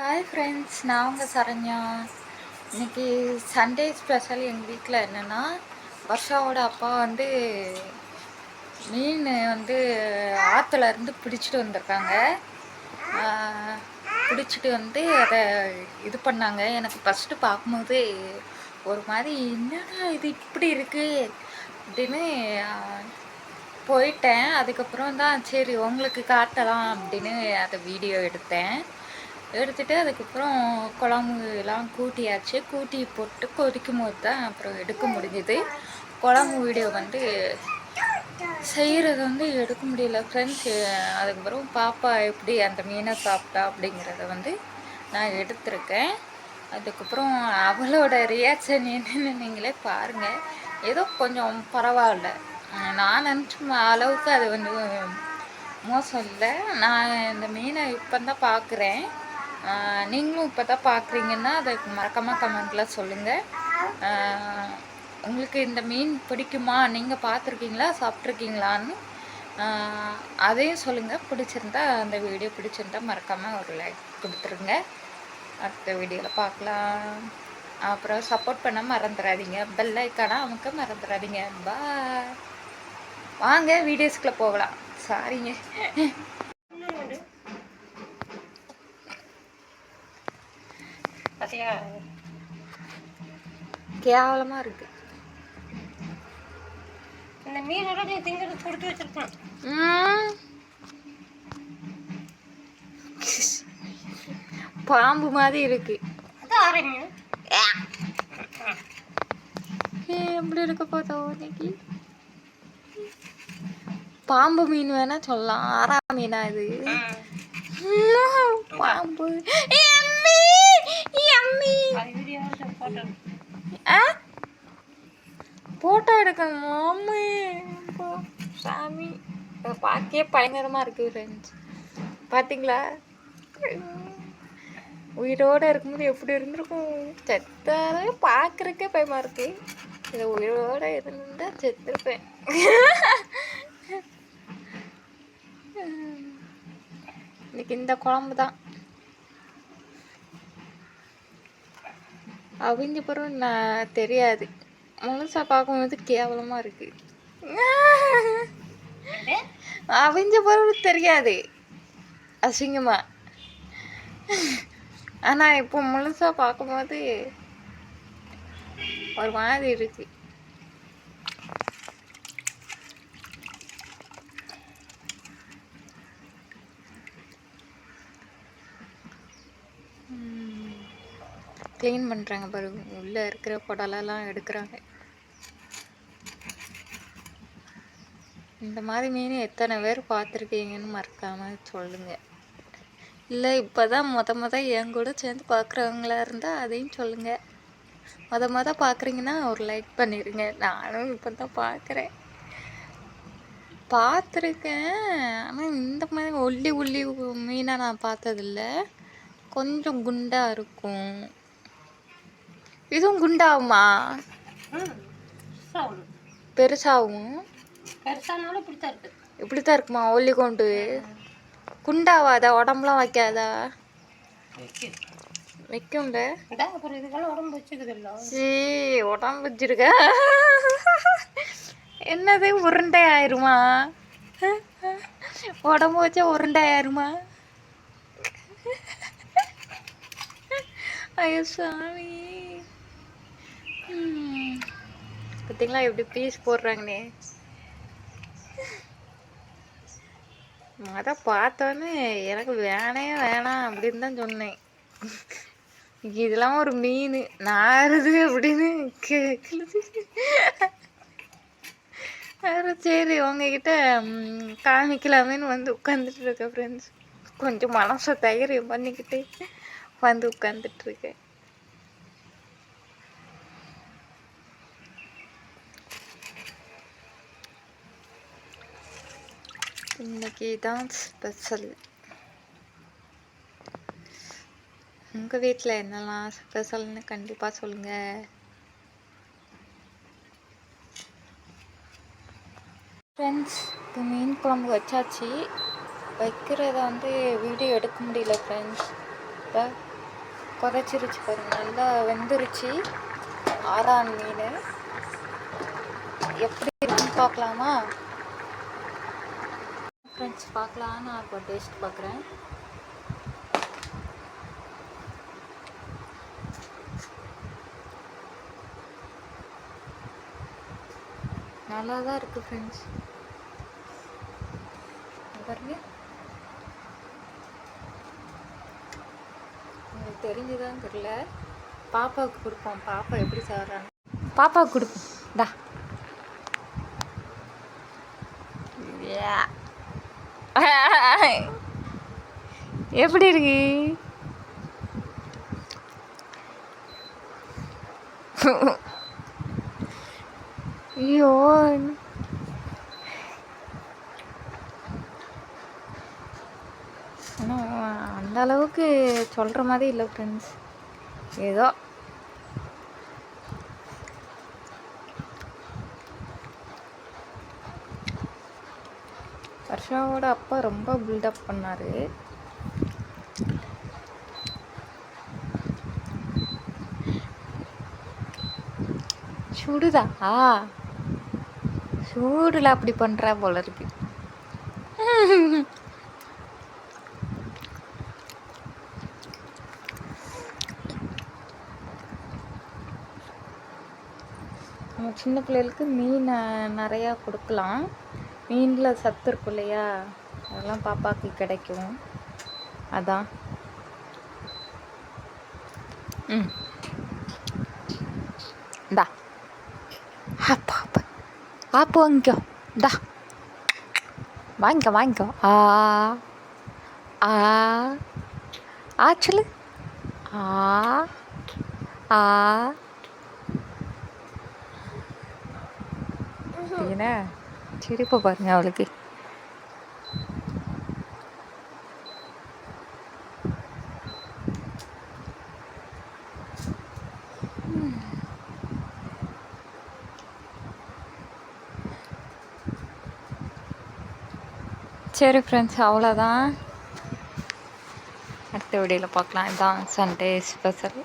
Hi friends நான் உங்கள் சரண்யா. இன்னைக்கு சண்டே ஸ்பெஷல் எங்கள் வீட்டில் என்னென்னா வர்ஷாவோட அப்பா வந்து மீன் வந்து ஆற்றுல இருந்து பிடிச்சிட்டு வந்திருக்காங்க. பிடிச்சிட்டு வந்து அதை இது பண்ணாங்க. எனக்கு ஃபஸ்ட்டு பார்க்கும்போது ஒரு மாதிரி என்னடா இது இப்படி இருக்குது அப்படின்னு போயிட்டேன். அதுக்கப்புறம் தான் சரி உங்களுக்கு காட்டலாம் அப்படின்னு அதை வீடியோ எடுத்தேன். எடுத்துட்டு அதுக்கப்புறம் குழம்பு எல்லாம் கூட்டியாச்சு. கூட்டி போட்டு கொதிக்கும் போது தான் அப்புறம் எடுக்க முடிஞ்சுது. குழம்பு வீடியோ வந்து செய்கிறது வந்து எடுக்க முடியல. ஃப்ரெண்ட்ஸ் அதுக்கப்புறம் பாப்பா எப்படி அந்த மீனை சாப்பிட்டா அப்படிங்கிறத வந்து நான் எடுத்திருக்கேன். அதுக்கப்புறம் அவளோட ரியாக்ஷன் என்னென்னு நீங்களே பாருங்கள் ஏதோ கொஞ்சம் பரவாயில்ல. நான் நினச்ச அளவுக்கு அது வந்து மோசம் இல்லை. நான் இந்த மீனை இப்போ தான் பார்க்குறேன் நீங்களும் இப்போ தான் பார்க்குறீங்கன்னா அதை மறக்காமல் கமெண்ட்டில் சொல்லுங்கள் உங்களுக்கு இந்த மீன் பிடிக்குமா? நீங்கள் பார்த்துருக்கீங்களா? சாப்பிட்ருக்கீங்களான்னு அதையும் சொல்லுங்கள் பிடிச்சிருந்தா அந்த வீடியோ பிடிச்சிருந்தா மறக்காமல் ஒரு லைக் கொடுத்துருங்க. அடுத்த வீடியோவில் பார்க்கலாம். அப்புறம் சப்போர்ட் பண்ண மறந்துடாதீங்க. பெல் ஐக்கானா அமுக்க மறந்துடாதீங்க. பா வாங்க வீடியோஸ்குள்ளே போகலாம். சாரிங்க பாத்தியா? கேவலமாக இருக்குது இந்த மீனோட நீ திங்கிறது கொடுத்து வச்சிருக்கணும். ம். பாம்பு மாதிரி இருக்கு. எப்படி இருக்க போதோ இன்னைக்கு? பாம்பு மீன் வேணா சொல்லலாம். ஆறா மீனா இது. பாம்பு. போட்டோ எடுக்கணும் சாமி. பார்க்கவே பயங்கரமா இருக்கு ஃப்ரெண்ட்ஸ் பார்த்தீங்களா உயிரோட இருக்கும்போது எப்படி இருந்திருக்கும்? செத்தாலே பார்க்கறக்கே பயமா இருக்கு. இந்த உயிரோட இருந்தா செத்துருப்பேன். இன்னைக்கு இந்த குழம்பு தான் அவிஞ்ச பிறகு நான் தெரியாது. முழுசா பார்க்கும்போது கேவலமாக இருக்கு. அவிஞ்ச பிறகு தெரியாது. அசிங்கமா. ஆனால் இப்போ முழுசா பார்க்கும்போது ஒரு மாதிரி இருக்கு. க்ளீன் பண்ணுறாங்க பாருங்க. உள்ளே இருக்கிற குடலெல்லாம் எடுக்கிறாங்க. இந்த மாதிரி மீன் எத்தனை பேர் பார்த்துருக்கீங்கன்னு மறக்காமல் சொல்லுங்கள் இல்லை இப்போ தான் மொத மொத என் கூட சேர்ந்து பார்க்குறவங்களா இருந்தால் அதையும் சொல்லுங்கள் மொத மொத பார்க்குறீங்கன்னா ஒரு லைக் பண்ணிடுங்க நானும் இப்போ தான் பார்க்குறேன். பார்த்துருக்கேன். ஆனால் இந்த மாதிரி ஒல்லி ஒல்லி மீனை நான் பார்த்ததில்ல. கொஞ்சம் குண்டாக இருக்கும். இதுவும் குண்டாகுமா பெருசாகும் பெருசானாலும் இப்படி தான் இருக்கு. இப்படி தான் இருக்குமா ஒல்லி கொண்டு? குண்டாவாதா உடம்புலாம் வைக்காதா? வைக்கும்ல. இதா அப்புறம் இதுக்கெல்லாம் உடம்பு வச்சுக்குது இல்லை. சீ உடம்பு வச்சிருக்க. என்னது உருண்டை ஆயிருமா? உடம்பு வச்சா உருண்டை ஆயிருமா? ஐயோ சாமி ம். பார்த்தீங்களா எப்படி பீஸ் போடுறாங்கண்ணே அதான் பார்த்தோன்னே எனக்கு வேணே வேணாம் அப்படின்னு தான் சொன்னேன். இதெல்லாம் ஒரு மீன் நாருது அப்படின்னு கேட்குது அப்புறம் சரி உங்ககிட்ட காமிக்கலாமேன்னு வந்து உட்காந்துட்டு இருக்கேன் ஃப்ரெண்ட்ஸ் கொஞ்சம் மனசை தைரியம் பண்ணிக்கிட்டு வந்து உட்காந்துட்டு இன்னைக்கு தான் ஸ்பெஷல் உங்கள் வீட்டில் என்னெல்லாம் ஸ்பெஷல்னு கண்டிப்பாக சொல்லுங்கள் ஃப்ரெண்ட்ஸ் இப்போ மீன் குழம்பு வச்சாச்சு. வைக்கிறத வந்து வீடியோ எடுக்க முடியல ஃப்ரெண்ட்ஸ் குறைச்சிருச்சு பாருங்க. நல்லா வெந்துருச்சு. ஆறான் மீன். எப்படி இருக்குன்னு பார்க்கலாமா? ஃப்ரெண்ட்ஸ் பார்க்கலாம். நான் இப்போ டேஸ்ட் பார்க்குறேன். நல்லா தான் இருக்குது ஃப்ரெண்ட்ஸ் பாருங்க. உங்களுக்கு தெரிஞ்சுதான் தெரியல. பாப்பாவுக்கு கொடுப்போம். பாப்பா எப்படி சாப்பிட்றாங்க பாப்பாவுக்கு கொடுப்போம். டா. எப்படி இருக்கு? ஐயோ. ஆனால் அந்த அளவுக்கு சொல்கிற மாதிரி இல்லை ஃப்ரெண்ட்ஸ் ஏதோ வர்ஷாவோட அப்பா ரொம்ப பில்டப் பண்ணார். சுடுதா? சூடுல அப்படி பண்ணுறா போல இருக்கு. நம்ம சின்ன பிள்ளைகளுக்கு மீன் நிறையா கொடுக்கலாம். மீனில் சத்து இருக்கும் இல்லையா? அதெல்லாம் பாப்பாவுக்கு கிடைக்கும். அதான். ம். இந்தா. அப்பா அப்பா ஆப்பு வாங்கிக்கோ. தா வாங்கிக்கோ வாங்கிக்கோ. ஆ ஆ. ஆ ஆ ஆ. என்ன? சிரிப்பை பாருங்க அவளுக்கு சரி ஃப்ரெண்ட்ஸ் அவ்வளோதான் அடுத்த வீடியோவில் பார்க்கலாம் இதான் சண்டே ஸ்பெஷல்